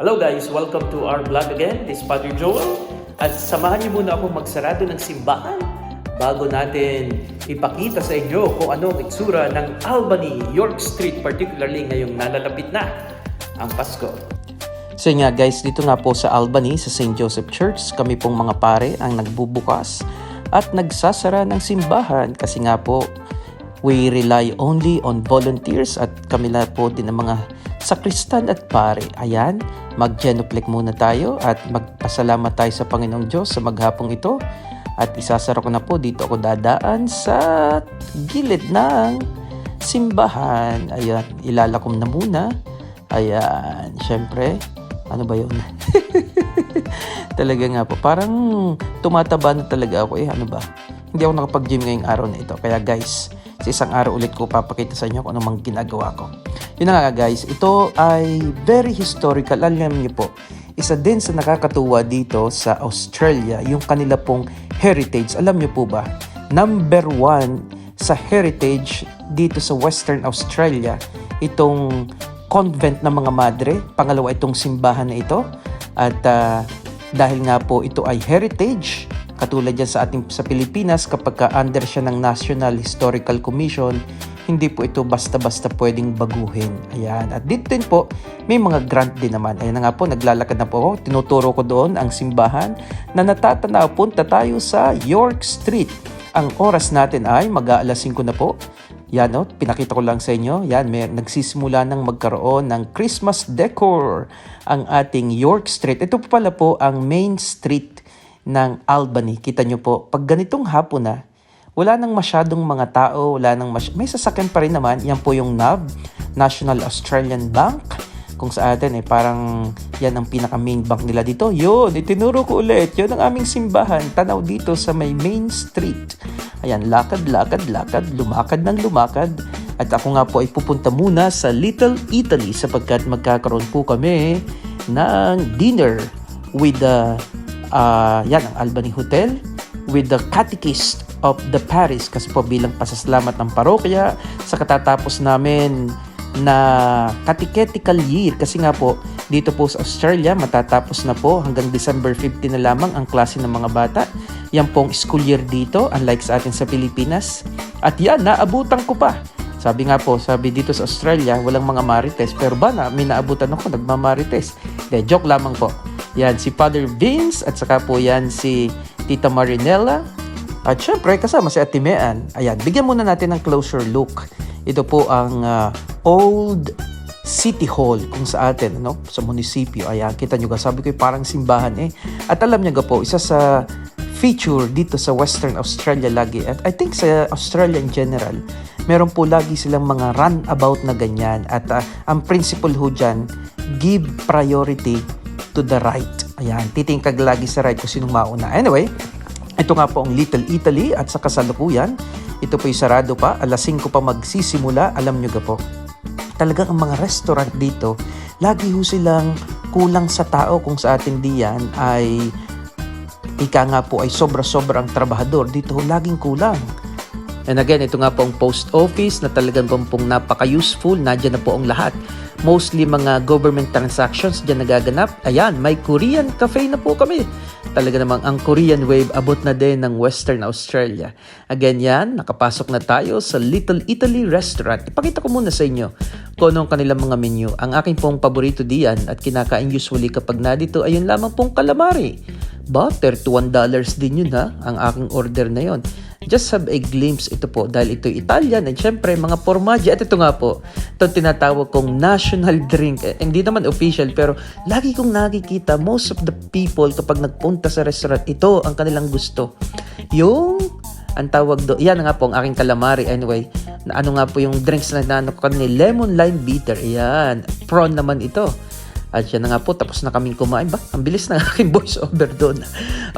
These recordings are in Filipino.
Hello guys! Welcome to our vlog again. This is Padre Joel. At samahan niyo muna ako magsarado ng simbahan bago natin ipakita sa inyo kung ano ang itsura ng Albany, York Street, particularly ngayong nalalapit na ang Pasko. So nga guys, dito nga po sa Albany, sa St. Joseph Church, kami pong mga pare ang nagbubukas at nagsasara ng simbahan kasi nga po we rely only on volunteers at kami na po din ang mga sakristan at pare. Ayan, mag-genuflect muna tayo at magpasalamat tayo sa Panginoong Diyos sa maghapong ito. At isasara ko na po dito ako dadaan sa gilid ng simbahan. Ayan, ilalakom na muna. Ayan, syempre, ano ba yun? talaga nga po. Parang tumataba na talaga ako eh. Ano ba? Hindi ako nakapag-gym ngayong araw na ito. Kaya guys, sa isang araw ulit ko papakita sa inyo kung ano mang ginagawa ko. Yun na nga guys, ito ay very historical. Alam niyo po, isa din sa nakakatuwa dito sa Australia, yung kanila pong heritage. Alam niyo po ba, number one sa heritage dito sa Western Australia, itong convent ng mga madre. Pangalawa itong simbahan na ito. At ah, dahil nga po ito ay heritage, katulad yan sa ating sa Pilipinas kapag ka under siya ng National Historical Commission, hindi po ito basta-basta pwedeng baguhin. Ayan. At dito din po, may mga grant din naman. Ayan na nga po, naglalakad na po ako. Tinuturo ko doon ang simbahan na natatanaw. Punta tayo sa York Street. Ang oras natin ay mag-aalas 5 na po. Yan, no? pinakita ko lang sa inyo. Yan, may, nagsisimula ng magkaroon ng Christmas decor ang ating York Street. Ito pala po ang main street ng Albany. Kita nyo po, pag ganitong hapon na, wala nang masyadong mga tao, wala nang masy- may sasakyan pa rin naman. Yan po yung NAB, National Australian Bank. Kung sa atin eh, parang yan ang pinaka main bank nila dito. Yun, itinuro ko ulit. Yun ang aming simbahan. Tanaw dito sa may main street. Ayan, lakad, lakad, lakad, lumakad ng lumakad. At ako nga po ay pupunta muna sa Little Italy sapagkat magkakaroon po kami ng dinner with the, uh, yan, ang Albany Hotel with the catechist of the parish. Kasi po bilang pasasalamat ng parokya sa katatapos namin na catechetical year. Kasi nga po dito po sa Australia matatapos na po hanggang December 15 na lamang ang klase ng mga bata. Yan pong school year dito unlike sa atin sa Pilipinas. At yan naabutan ko pa. Sabi nga po sabi dito sa Australia walang mga marites. Pero ba na may naabutan ako nagmamarites. De joke lamang po. Yan si Father Vince at saka po yan si Tita Marinella at syempre, kasama si Ate Mean. Ayan, bigyan muna natin ng closer look. Ito po ang ah, Old City Hall kung sa atin, ano, sa munisipyo. Ayan, kita nyo ga, sabi ko parang simbahan eh. At alam nyo ga po, isa sa feature dito sa Western Australia lagi, at I think sa Australia in general, meron po lagi silang mga runabout na ganyan. At ah, ang principle ho dyan, give priority to the right. Ayan, titingkag lagi sa right kung sinong mauna. Anyway, ito nga po ang Little Italy at sa kasalukuyan, ito po'y sarado pa, alas 5 pa magsisimula, alam nyo ga po. Talagang ang mga restaurant dito, lagi ho silang kulang sa tao kung sa atin diyan ay ika nga po ay sobra-sobrang trabahador. Dito ho laging kulang. And again, ito nga po ang post office na talagang pong, pong napaka-useful. Nandiyan na po ang lahat. Mostly mga government transactions dyan nagaganap. Ayan, may Korean cafe na po kami. Talaga namang ang Korean wave abot na din ng Western Australia. Again yan, nakapasok na tayo sa Little Italy Restaurant. Ipakita ko muna sa inyo kung ano ang kanilang mga menu. Ang aking pong paborito diyan at kinakain usually kapag nadito ayun lamang pong calamari. Butter, $1 din yun ha, ang aking order na yon. Just have a glimpse ito po dahil ito Italian at syempre mga formaggio at ito nga po itong tinatawag kong national drink. Eh, hindi naman official pero lagi kong nakikita most of the people kapag nagpunta sa restaurant ito ang kanilang gusto. Yung ang tawag do yan nga po ang aking calamari anyway na ano nga po yung drinks na nanano ko kanina lemon lime bitter. Yan prawn naman ito at yan na nga po, tapos na kaming kumain. Ba, ang bilis ng aking voice over doon.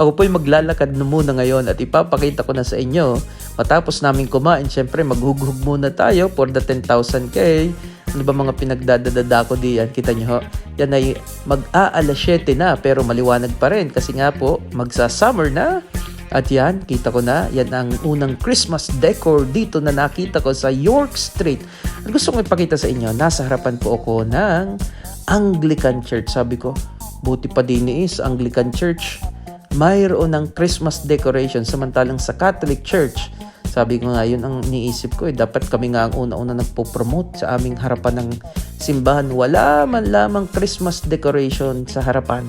Ako po yung maglalakad na muna ngayon at ipapakita ko na sa inyo. Matapos namin kumain, syempre maghughug muna tayo for the 10,000k. Ano ba mga pinagdadadada ko diyan? Kita nyo ho? Yan ay mag-aalas 7 na pero maliwanag pa rin kasi nga po magsa-summer na. At yan, kita ko na, yan ang unang Christmas decor dito na nakita ko sa York Street. At gusto kong ipakita sa inyo, nasa harapan po ako ng Anglican Church. Sabi ko, buti pa din is Anglican Church. Mayroon ng Christmas decoration samantalang sa Catholic Church. Sabi ko nga, yun ang niisip ko eh. Dapat kami nga ang una-una nagpo-promote sa aming harapan ng simbahan. Wala man lamang Christmas decoration sa harapan.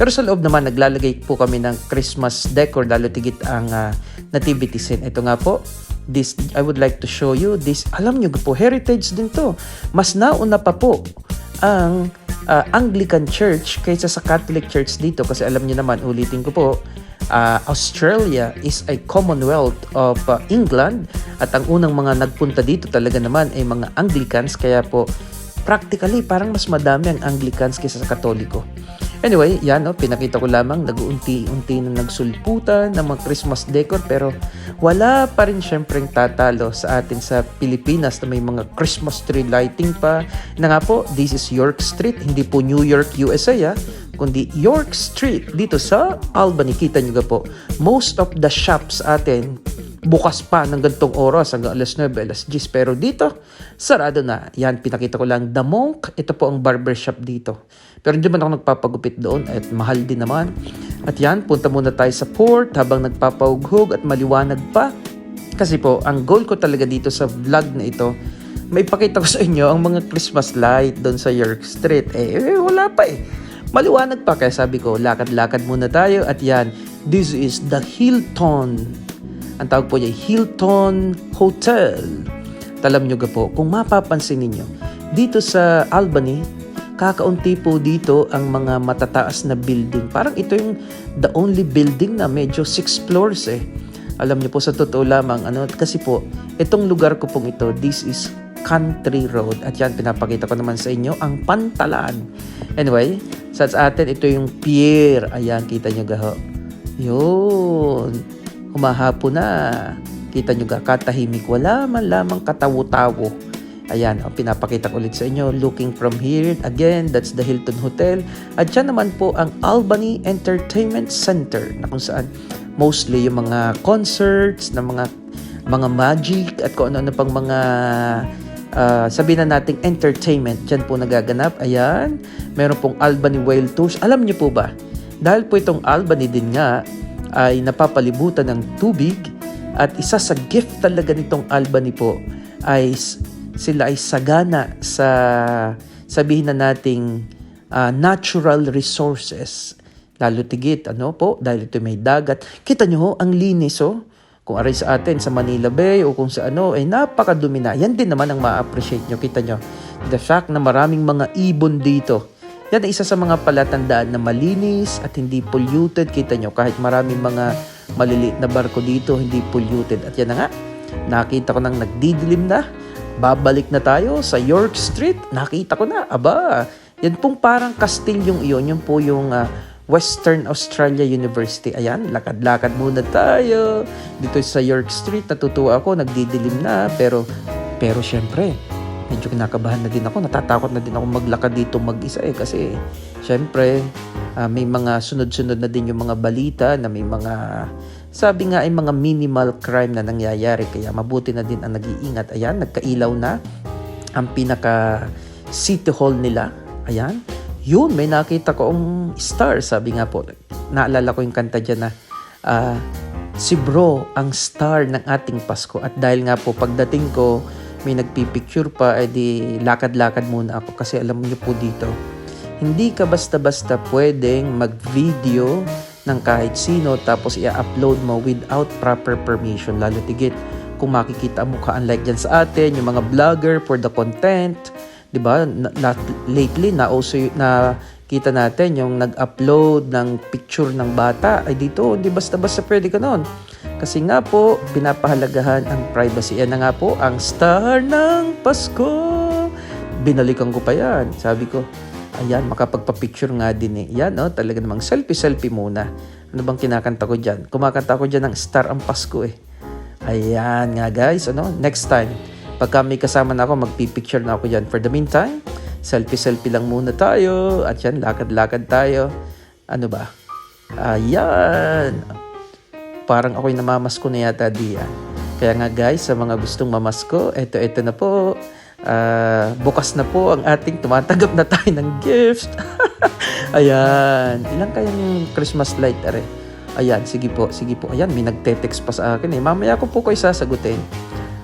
Pero sa loob naman, naglalagay po kami ng Christmas decor, lalo tigit ang ah, nativity scene. Ito nga po, this, I would like to show you this. Alam nyo po, heritage din to. Mas nauna pa po ang ah, Anglican Church kaysa sa Catholic Church dito. Kasi alam nyo naman, ulitin ko po, ah, Australia is a Commonwealth of ah, England at ang unang mga nagpunta dito talaga naman ay mga Anglicans. Kaya po, practically parang mas madami ang Anglicans kaysa sa Katoliko. Anyway, yan no, pinakita ko lamang nag-unti-unti na nagsulputan ng mga Christmas decor pero wala pa rin syempreng tatalo sa atin sa Pilipinas na may mga Christmas tree lighting pa. Na nga po, this is York Street, hindi po New York, USA ah, kundi York Street dito sa Albany. Kita nyo ga po, most of the shops atin bukas pa ng gantong oras hanggang alas 9, alas 10. Pero dito, sarado na. Yan, pinakita ko lang. The Monk, ito po ang barbershop dito. Pero hindi man ako nagpapagupit doon at mahal din naman. At yan, punta muna tayo sa port habang nagpapaughog at maliwanag pa. Kasi po, ang goal ko talaga dito sa vlog na ito, may pakita ko sa inyo ang mga Christmas light doon sa York Street. Eh, eh, wala pa eh. Maliwanag pa kaya sabi ko, lakad-lakad muna tayo at yan, this is the Hilton ang tawag po niya Hilton Hotel. Talam nyo ga po, kung mapapansin ninyo, dito sa Albany, kakaunti po dito ang mga matataas na building. Parang ito yung the only building na medyo six floors eh. Alam niyo po sa totoo lamang, ano, kasi po, itong lugar ko pong ito, this is Country Road. At yan, pinapakita ko naman sa inyo, ang pantalan. Anyway, sa atin, ito yung pier. Ayan, kita nyo gaho. Yun humahapon na. Kita nyo ga, katahimik. Wala man lamang katawo-tawo. Ayan, ang pinapakita ko ulit sa inyo. Looking from here, again, that's the Hilton Hotel. At dyan naman po ang Albany Entertainment Center na kung saan mostly yung mga concerts, na mga mga magic at kung ano-ano pang mga uh, sabihin na nating entertainment. Dyan po nagaganap. Ayan, meron pong Albany Whale Tours. Alam niyo po ba, dahil po itong Albany din nga, ay napapalibutan ng tubig at isa sa gift talaga nitong Albany po ay sila ay sagana sa sabihin na nating uh, natural resources. Lalo tigit ano po dahil ito may dagat. Kita nyo ho ang linis oh. Kung aray sa atin sa Manila Bay o kung sa ano ay napakadumi na. Yan din naman ang ma-appreciate nyo kita nyo the fact na maraming mga ibon dito yan ay isa sa mga palatandaan na malinis at hindi polluted. Kita nyo, kahit maraming mga maliliit na barko dito, hindi polluted. At yan na nga, nakita ko nang nagdidilim na. Babalik na tayo sa York Street. Nakita ko na, aba, yan pong parang kastilyong iyon. Yun po yung uh, Western Australia University. Ayan, lakad-lakad muna tayo. Dito sa York Street, natutuwa ako, nagdidilim na. Pero, pero syempre, medyo kinakabahan na din ako. Natatakot na din ako maglakad dito mag-isa eh kasi syempre uh, may mga sunod-sunod na din yung mga balita na may mga sabi nga ay mga minimal crime na nangyayari kaya mabuti na din ang nag-iingat. Ayan, nagkailaw na ang pinaka city hall nila. Ayan. Yun, may nakita ko ang star. Sabi nga po, naalala ko yung kanta dyan na uh, si bro ang star ng ating Pasko. At dahil nga po pagdating ko, may nagpipicture pa, edi eh lakad-lakad muna ako kasi alam niyo po dito, hindi ka basta-basta pwedeng mag-video ng kahit sino tapos i-upload mo without proper permission, lalo tigit kung makikita mo ka unlike dyan sa atin, yung mga vlogger for the content, 'di ba? Na, lately na also na kita natin yung nag-upload ng picture ng bata ay dito, hindi basta-basta pwede ka noon. Kasi nga po, pinapahalagahan ang privacy. Yan na nga po, ang star ng Pasko. Binalikan ko pa yan. Sabi ko, ayan, makapagpa-picture nga din eh. Yan, oh, talaga namang selfie-selfie muna. Ano bang kinakanta ko dyan? Kumakanta ko dyan ng star ang Pasko eh. Ayan nga guys, ano, next time, pagka may kasama na ako, magpipicture na ako dyan. For the meantime, selfie-selfie lang muna tayo. At yan, lakad-lakad tayo. Ano ba? Ayan parang ako'y namamasko na yata diyan. Kaya nga guys, sa mga gustong mamasko, eto eto na po. Ah, bukas na po ang ating tumatanggap na tayo ng gifts. Ayan. Ilang kayang Christmas light, are? Ayan, sige po, sige po. Ayan, may nagte-text pa sa akin eh. Mamaya ko po kayo sasagutin.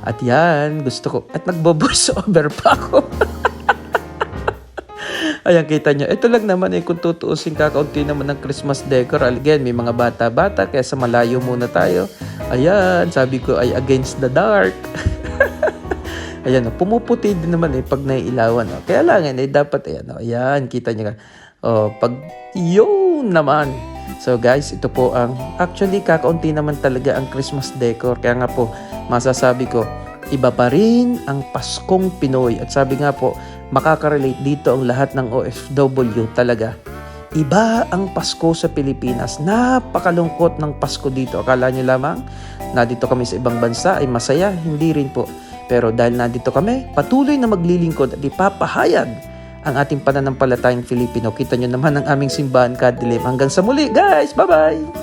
At yan, gusto ko. At nagbo-voice over pa ako. Ayan, kita nyo. Ito lang naman eh, kung tutuusin kakaunti naman ng Christmas decor. Again, may mga bata-bata, kaya sa malayo muna tayo. Ayan, sabi ko ay against the dark. Ayan, oh, pumuputi din naman eh pag naiilawan. Oh. Kaya lang eh, dapat ayan, oh, ayan, kita nyo. Oh, pag yun naman. So guys, ito po ang, actually kakaunti naman talaga ang Christmas decor. Kaya nga po, masasabi ko, iba pa rin ang Paskong Pinoy. At sabi nga po, makaka-relate dito ang lahat ng OFW talaga. Iba ang Pasko sa Pilipinas. Napakalungkot ng Pasko dito. Akala nyo lamang na dito kami sa ibang bansa ay masaya. Hindi rin po. Pero dahil nandito kami, patuloy na maglilingkod at ipapahayag ang ating pananampalatayang Filipino. Kita nyo naman ang aming simbahan kadilim. Hanggang sa muli, guys! Bye-bye!